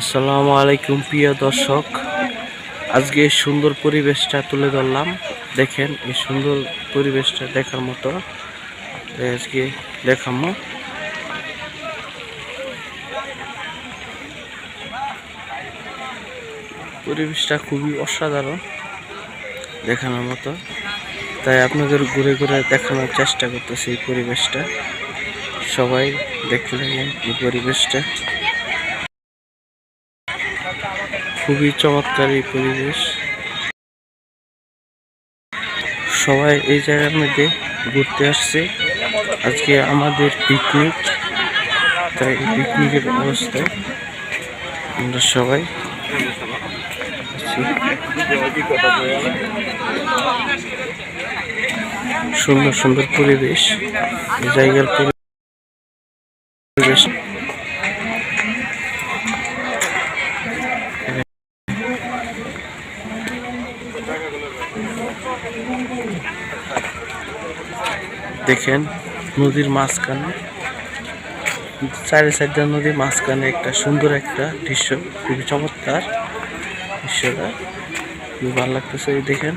আসসালামু আলাইকুম, প্রিয় দর্শক। আজকে এই সুন্দর পরিবেশটা তুলে ধরলাম। দেখেন, এই সুন্দর পরিবেশটা দেখার মতো আজকে দেখামো। পরিবেশটা খুবই অসাধারণ দেখানোর মতো। তাই আপনাদের ঘুরে ঘুরে দেখানোর চেষ্টা করতেছি এই পরিবেশটা। সবাই দেখতে থাকেন এই পরিবেশটা। খুবই চমৎকার এই পরিবেশ। সবাই এই জায়গার মধ্যে ঘুরতে আসছে। আজকে আমাদের পিকনিক তাই পিকনিকের অবস্থায় আমরা সবাই সুন্দর সুন্দর পরিবেশ, জায়গার পরিবেশ। দেখেন, নদীর মাঝখানে, চারি সাইডটা নদীর মাঝখানে একটা সুন্দর একটা দৃশ্য, খুবই চমৎকার দৃশ্যটা। খুবই ভালো লাগতেছে, এই দেখেন,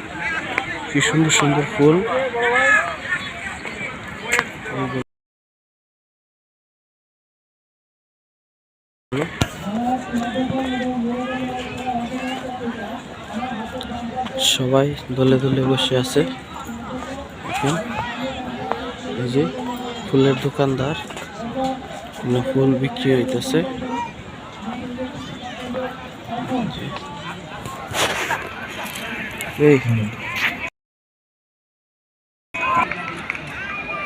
কি সুন্দর সুন্দর ফুল। সবাই দলে দলে বসে আছে। এই যে ফুলের দোকানদার ফুল বিক্রি হইতেছে।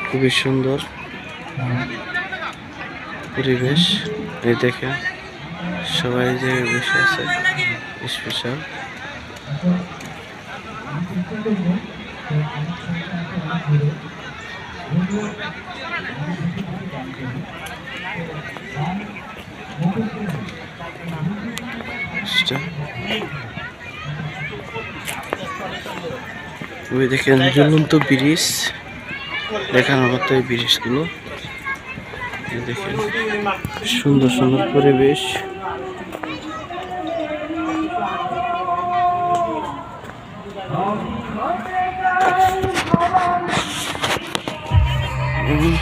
খুবই সুন্দর পরিবেশ। এই দেখে সবাই যে বসে আছে স্পেশাল ওই দেখেন ঝুলন্ত ব্রিজ। দেখানোর মতো এই ব্রিজগুলো। দেখেন সুন্দর সুন্দর পরিবেশ। উম,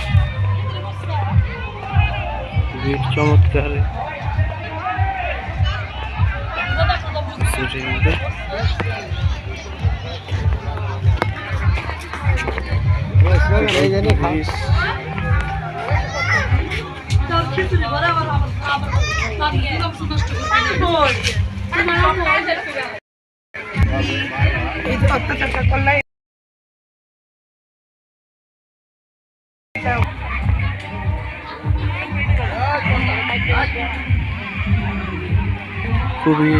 খুবই চমৎকার সেটির মধ্যে খুবই